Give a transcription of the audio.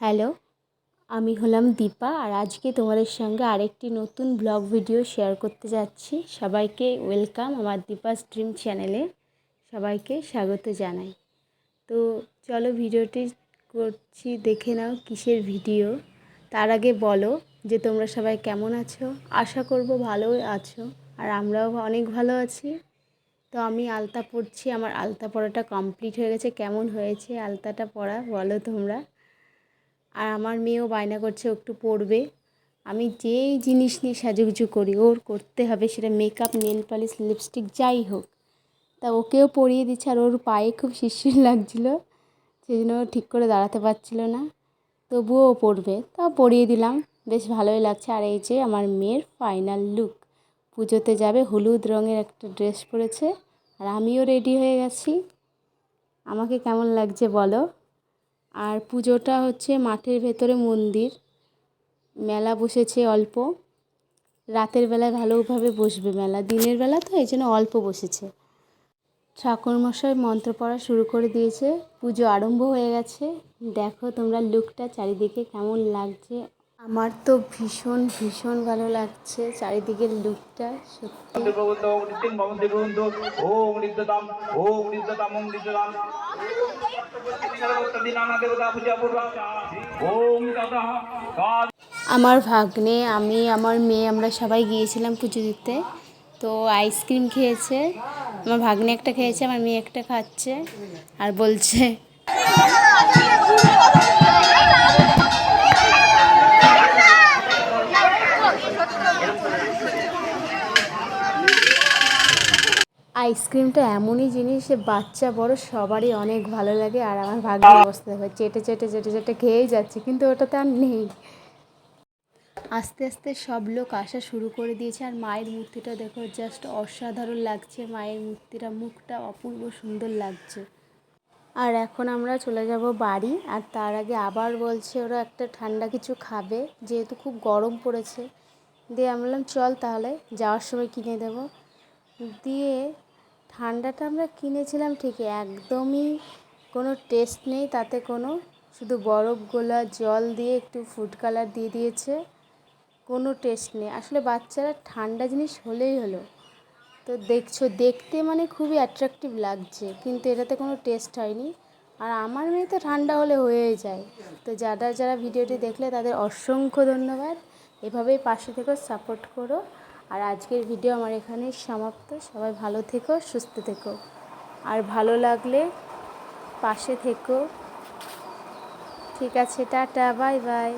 Hello, আমি হলাম দীপা আর আজকে তোমাদের সঙ্গে আরেকটি নতুন ব্লগ ভিডিও শেয়ার করতে যাচ্ছি। সবাইকে ওয়েলকাম আমার দীপা স্ট্রিম চ্যানেলে সবাইকে স্বাগত জানাই। তো চলো ভিডিওটি করছি, দেখে নাও কিসের ভিডিও। তার আগে বলো যে তোমরা সবাই কেমন আছো? আশা করব ভালোই আছো আর আমরাও অনেক ভালো আছি। তো আমি আলতা পরছি আমার আলতা পড়াটা কমপ্লিট হয়ে গেছে। কেমন হয়েছে আলতাটা পড়া বলো তোমরা। আর আমার মেয়েও বায়না করছে, ও একটু পড়বে। আমি যেই জিনিস নিয়ে সাজুগুজু করি, ওর করতে হবে সেটা মেকআপ নেল পালিশ লিপস্টিক যাই হোক। তা ওকেও পরিয়ে দিচ্ছে আর ওর পায়ে খুব শিরশির লাগছিল সেই জন্য ও ঠিক করে দাঁড়াতে পারছিল না। তবুও ও পড়বে তাও পরিয়ে দিলাম। বেশ ভালোই লাগছে। আর এই যে আমার মেয়ের ফাইনাল লুক পুজোতে যাবে, হলুদ রঙের একটা ড্রেস পরেছে। আর আমিও রেডি হয়ে গেছি। আমাকে কেমন লাগছে বলো? আর পুজোটা হচ্ছে মাঠের ভেতরে মন্দির। মেলা বসেছে অল্প। রাতের বেলায় ভালোভাবে বসবে মেলা। দিনের বেলা তো এই জন্য অল্প বসেছে। ঠাকুরমশাই মন্ত্র পড়া শুরু করে দিয়েছে। পুজো আরম্ভ হয়ে গেছে। দেখো তোমরা লুকটা, চারিদিকে কেমন লাগছে। আমার তো ভীষণ ভীষণ ভালো লাগছে চারিদিকের লুকটা, সত্যি। ওম আমার ভাগ্নে, আমি, আমার মেয়ে, আমরা সবাই গিয়েছিলাম পুজো দিতে। তো আইসক্রিম খেয়েছে। আমার ভাগ্নে একটা খেয়েছে, আমার মেয়ে একটা খাচ্ছে আর বলছে। আইসক্রিমটা এমনই জিনিস বাচ্চা, বড় সবারই অনেক ভালো লাগে। আর আমার ভাগ্নের অবস্থা দেখো, চেটে চেটে চেটে চেটে খেয়েই যাচ্ছে, কিন্তু ওটাতে আর নেই। আস্তে আস্তে সব লোক আসা শুরু করে দিয়েছে, আর মায়ের মূর্তিটা দেখো জাস্ট অসাধারণ লাগছে। মায়ের মূর্তিটা, মুখটা অপূর্ব সুন্দর লাগছে। আর এখন আমরা চলে যাব বাড়ি, আর তার আগে আবার বলছে ওরা একটা ঠান্ডা কিছু খাবে, যেহেতু খুব গরম পড়েছে। দিয়ে আমি বললাম, চল তাহলে, যাওয়ার সময় কিনে দেবো। দিয়ে ঠান্ডাটা আমরা কিনেছিলাম ঠিকই, একদমই কোনো টেস্ট নেই, তাতে কোনো, শুধু বরফ গোলা জল দিয়ে একটু ফুড কালার দিয়ে দিয়েছে, কোনো টেস্ট নেই। আসলে বাচ্চারা ঠান্ডা জিনিস হলেই হলো। তো দেখছ, দেখতে মানে খুবই অ্যাট্রাকটিভ লাগছে, কিন্তু এটাতে কোনো টেস্ট হয়নি। আর আমার মেয়ে তো ঠান্ডা হলে হয়েই যায়। তো যারা যারা ভিডিওটি দেখলে তাদের অসংখ্য ধন্যবাদ। এভাবেই পাশে থেকো সাপোর্ট করো। আর আজকের ভিডিও আমার এখানে সমাপ্ত। সবাই ভালো থেকো, সুস্থ থেকো। আর ভালো লাগলে পাশে থেকো। ঠিক আছে, টাটা বাই বাই